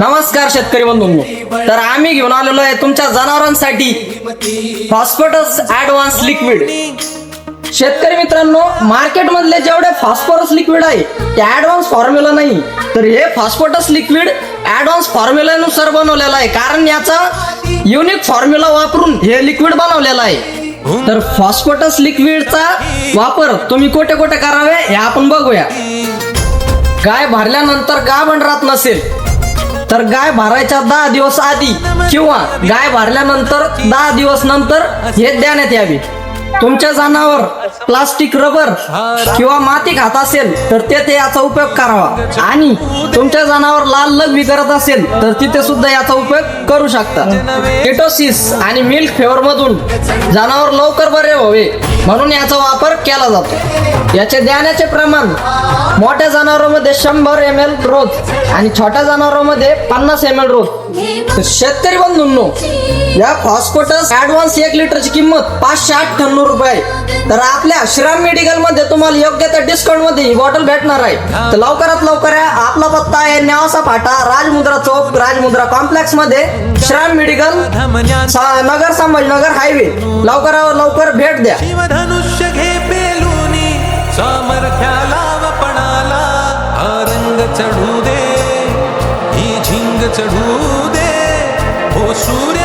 नमस्कार शेतकरी बंधूंनो. तर आम्ही घेऊन आलेलो आहे तुमच्या जनावरांसाठी फॉस्फोटस ऍडव्हान्स लिक्विड शेतकरी मित्रांनो मार्केट मधले जेवढे फॉस्फोरस लिक्विड आहे ते ऍडव्हान्स फॉर्म्युला नाही. तर हे फॉस्फोटस लिक्विड ऍडव्हान्स फॉर्म्युलानुसार बनवलेलं आहे. कारण याचा युनिक फॉर्म्युला वापरून हे लिक्विड बनवलेलं आहे. तर फॉस्फोटस लिक्विडचा वापर तुम्ही कोठे कोठे करावे हे आपण बघूया. गाय भरल्यानंतर गाभण राहत नसेल तर गाय भरायच्या दहा दिवस आधी किंवा गाय भरल्यानंतर दहा दिवस नंतर हे देण्यात यावे. तुमच्या जनावर प्लास्टिक रबर किंवा माती खात असेल तर तेथे याचा उपयोग करावा. आणि तुमच्या जनावर लाल लघवी करत असेल तर तिथे सुद्धा याचा उपयोग करू शकता. किटोसिस आणि मिल्क फेवर मधून जनावर लवकर बरे व्हावे. म्हणून याचा वापर केला जातो. याचे देण्याचे प्रमाण मोठ्या जनावरांमध्ये शंभर एम एल रोज आणि छोट्या जनावरांमध्ये पन्नास एम एल रोज. शेतकरी बंधूंनो या फॉस्फोटस ऍडव्हान्स एक लिटरची किंमत पाचशे अठ्ठ्याण्णव रुपये आहे. तर आपल्या श्रीराम मेडिकलमध्ये तुम्हाला योग्य त्या डिस्काउंटमध्ये ही बॉटल भेटणार आहे. तर लवकरात लवकर या. आपला पत्ता आहे न्यावासा फाटा राजमुद्रा चौक राजमुद्रा कॉम्प्लेक्समध्ये श्रीराम मेडिकल नगर संभाजीनगर हायवे लवकरात लवकर भेट द्या. चढू दे ही झिंग चढू दे हो सूर्य